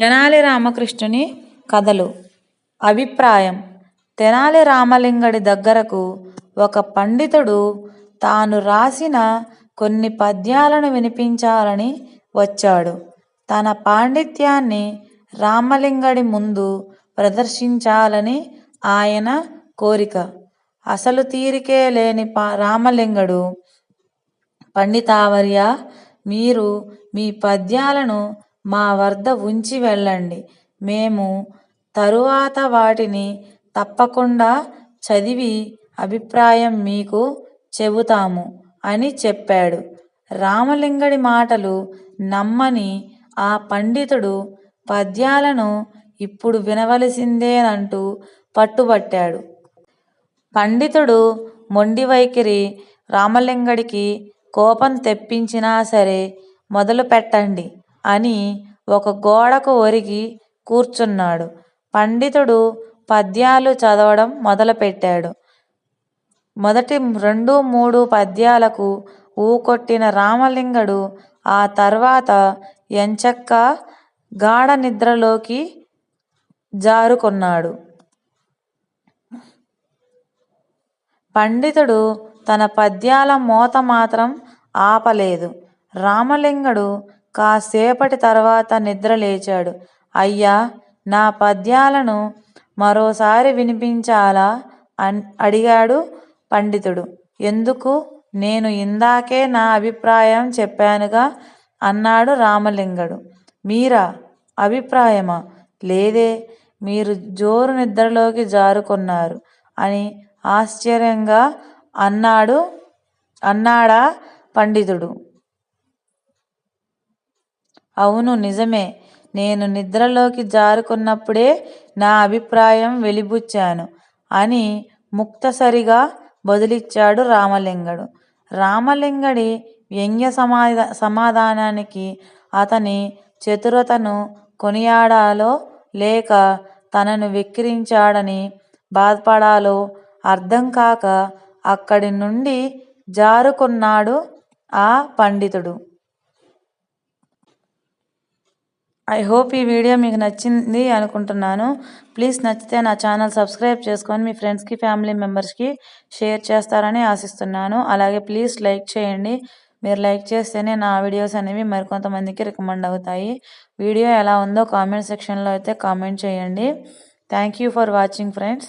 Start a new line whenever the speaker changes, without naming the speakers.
తెనాలి రామకృష్ణుని కథలు. అభిప్రాయం. తెనాలి రామలింగడి దగ్గరకు ఒక పండితుడు తాను రాసిన కొన్ని పద్యాలను వినిపించాలని వచ్చాడు. తన పాండిత్యాన్ని రామలింగడి ముందు ప్రదర్శించాలని ఆయన కోరిక. అసలు తీరికే లేని పా రామలింగడు పండితావర్య మీరు మీ పద్యాలను మా వద్ద ఉంచి వెళ్ళండి. మేము తరువాత వాటిని తప్పకుండా చదివి అభిప్రాయం మీకు చెబుతాము అని చెప్పాడు. రామలింగడి మాటలు నమ్మని ఆ పండితుడు పద్యాలను ఇప్పుడు వినవలసిందేనంటూ పట్టుబట్టాడు. పండితుడు మొండి వైఖరి రామలింగడికి కోపం తెప్పించినా సరే మొదలు పెట్టండి అని ఒక గోడకు ఒరిగి కూర్చున్నాడు. పండితుడు పద్యాలు చదవడం మొదలుపెట్టాడు. మొదటి రెండు మూడు పద్యాలకు ఊకొట్టిన రామలింగడు ఆ తర్వాత ఎంచక్క గాఢ నిద్రలోకి జారుకున్నాడు. పండితుడు తన పద్యాల మోత మాత్రం ఆపలేదు. రామలింగడు కాసేపటి తర్వాత నిద్ర లేచాడు. అయ్యా నా పద్యాలను మరోసారి వినిపించాలా? అన్ అడిగాడు పండితుడు. ఎందుకు? నేను ఇందాకే నా అభిప్రాయం చెప్పానుగా అన్నాడు రామలింగడు. మీరా? అభిప్రాయమా? లేదే మీరు జోరు నిద్రలోకి జారుకున్నారు అని ఆశ్చర్యంగా అన్నాడు అన్నాడా పండితుడు. అవును నిజమే. నేను నిద్రలోకి జారుకున్నప్పుడే నా అభిప్రాయం వెలిబుచ్చాను అని ముక్తసరిగా బదులిచ్చాడు రామలింగడు. రామలింగడి వ్యంగ్య సమాధా సమాధానానికి అతని చతురతను కొనియాడాలో లేక తనను వెక్కిరించాడని బాధపడాలో అర్థం కాక అక్కడి నుండి జారుకున్నాడు ఆ పండితుడు. ఐ హోప్ ఈ వీడియో మీకు నచ్చింది అనుకుంటున్నాను. ప్లీజ్ నచ్చితే నా ఛానల్ సబ్స్క్రైబ్ చేసుకొని మీ ఫ్రెండ్స్కి ఫ్యామిలీ మెంబర్స్కి షేర్ చేస్తారని ఆశిస్తున్నాను. అలాగే ప్లీజ్ లైక్ చేయండి. మీరు లైక్ చేస్తేనే నా వీడియోస్ అనేవి మరికొంతమందికి రికమెండ్ అవుతాయి. వీడియో ఎలా ఉందో కామెంట్ సెక్షన్లో అయితే కామెంట్ చేయండి. Thank you for watching friends